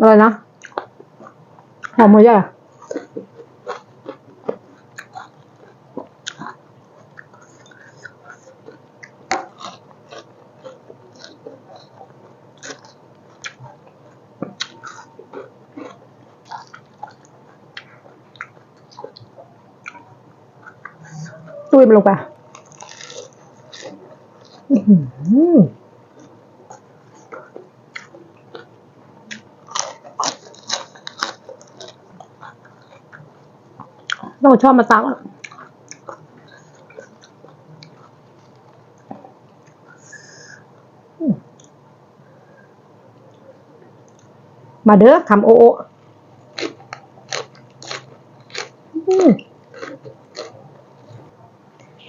อะไรนะ หอมหัวใหญ่ตุ้ยมันลงไปอื้อ ต้องเอาชอบมาตักมาเด้อคำโอโอ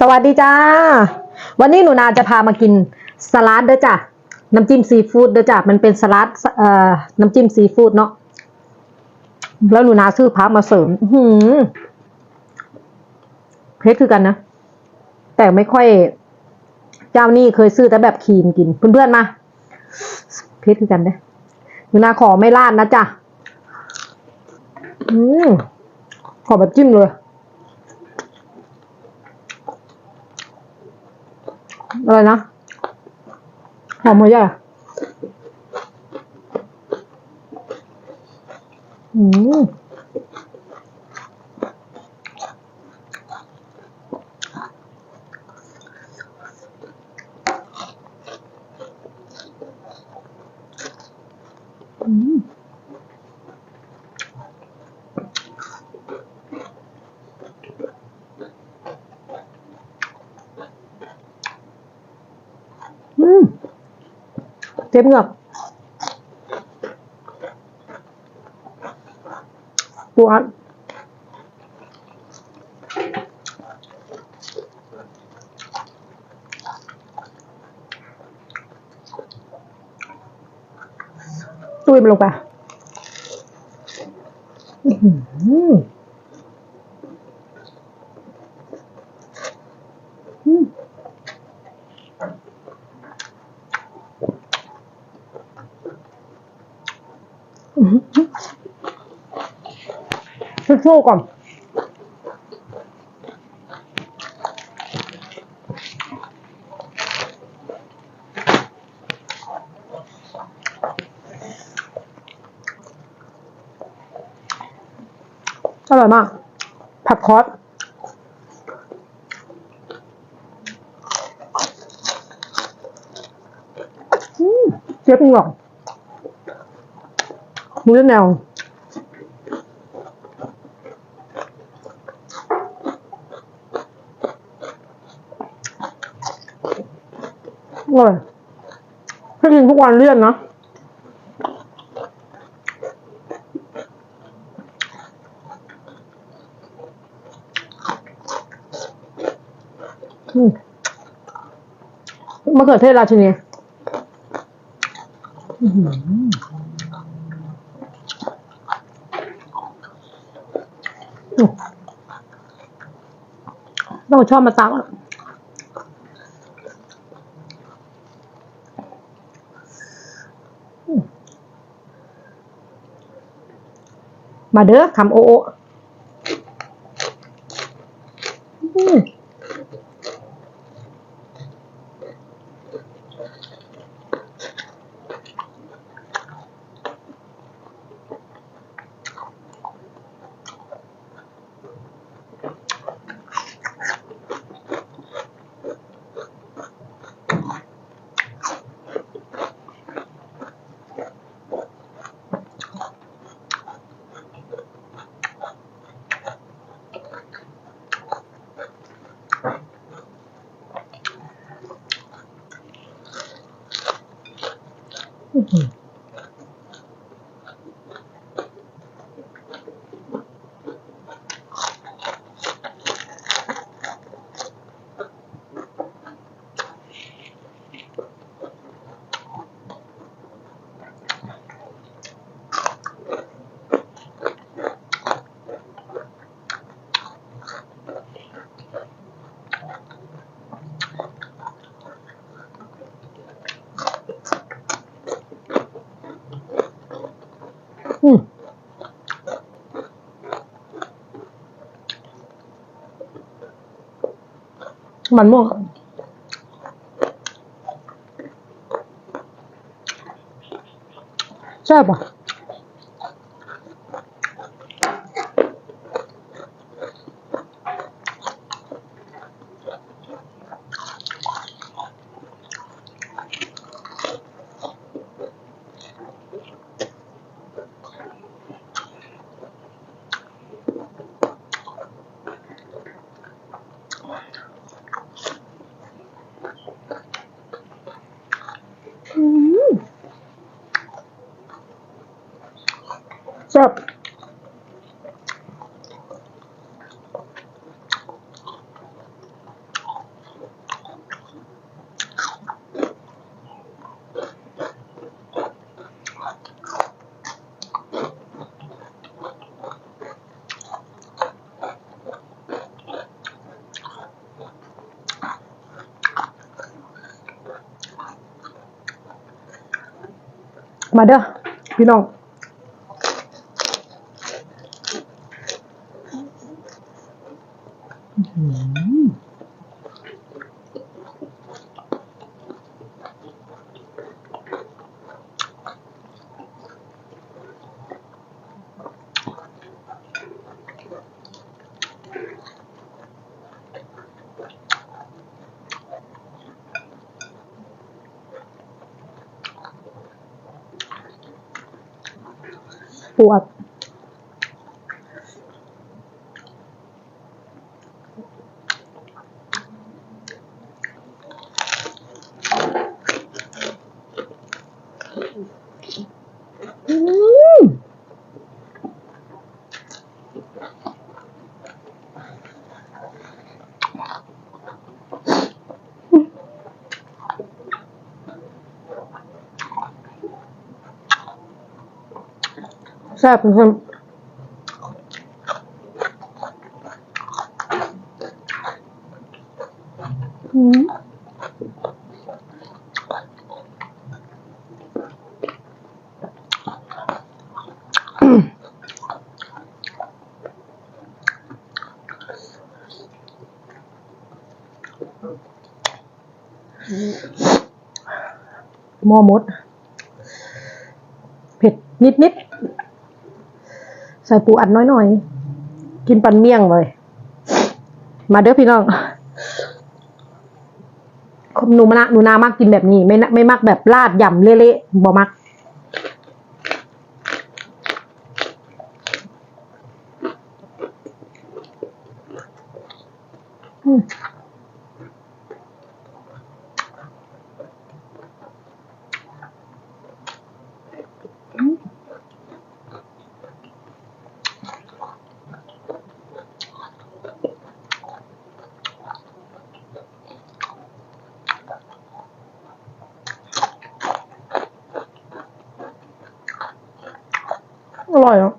สวัสดีจ้า วันนี้หนูนาจะพามากินสลัดเด้อจ้ะ น้ำจิ้มซีฟู้ดเด้อจ้ะ มันเป็นสลัดเอ่อ น้ำจิ้มซีฟู้ดเนาะ แล้วหนูนาซื้อพักมาเสริม หือ เพชรคือกันนะ แต่ไม่ค่อย เจ้านี่เคยซื้อแต่แบบครีมกิน เพื่อนๆมาเพชรคือกันเด้หนูนาขอไม่ลาดนะจ๊ะอืมขอแบบจิ้มเลยอะไรนะหอมหัวใหญ่อืม อืมอืมเจ็บเหงือกปวดตุ้ย มันลงไปอื้อหืออือหือสู้ๆก่อน อร่อยมาก ผัดคอสเจี๊ยบหงอกมือแนวอร่อยถ้ากินทุกวันเลี่ยนนะ มะเขือเทศราชินีเอาชอบมาตักมาเด้อคำโอโอ 嗯。 มมันม่วงแซ่บอะ แซ่ มาเด้อพี่น้องป วด อืม แซ่บเพื่อนอืมม้อมด เผ็ดนิดนิด ใส่ปูอัดน้อยๆ กินปันเมี่ยงเลย มาเด้อพี่น้องหนูมานะหนูนามากกินแบบนี้ ไม่ไม่มักแบบลาดยำเละๆบ่มักอืม อร่อยอะ ห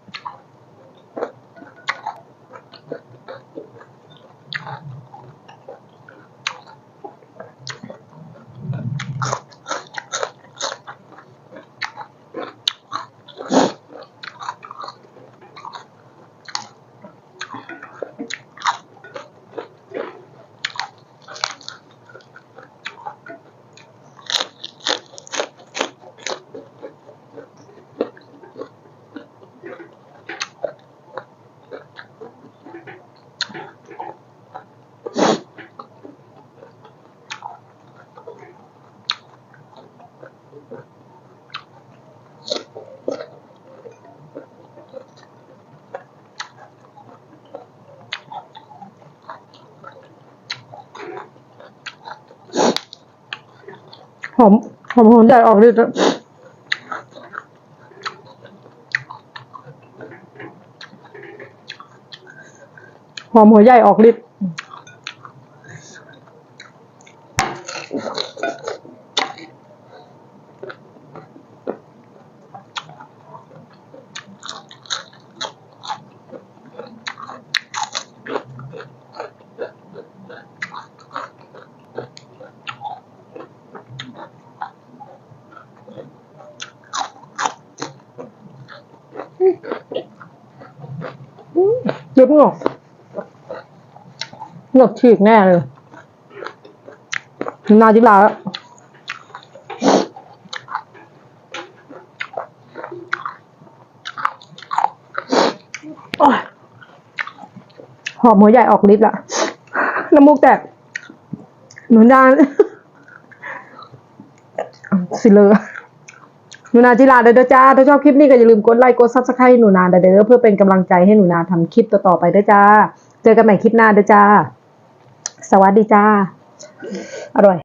อมหอมหอมใหญ่ออกฤทธิ์หอมหัวใหญ่ออกฤทธิ์ เย็บหงอกเหงอกฉีกแน่เลยนาจิลาแล้วหอมหัวใหญ่ออกฤทธิ์ละน้ำมูกแตกหนูนดาสิเลอ หนูนาจิลาเด้อจ้า ถ้าชอบคลิปนี้ก็อย่าลืมกดไลค์กดซับสไครต์หนูนาเด้อเด้อเพื่อเป็นกำลังใจให้หนูนาทำคลิปต่อๆไปเด้อจ้า เจอกันใหม่คลิปหน้าเด้อจ้า สวัสดีจ้า อร่อย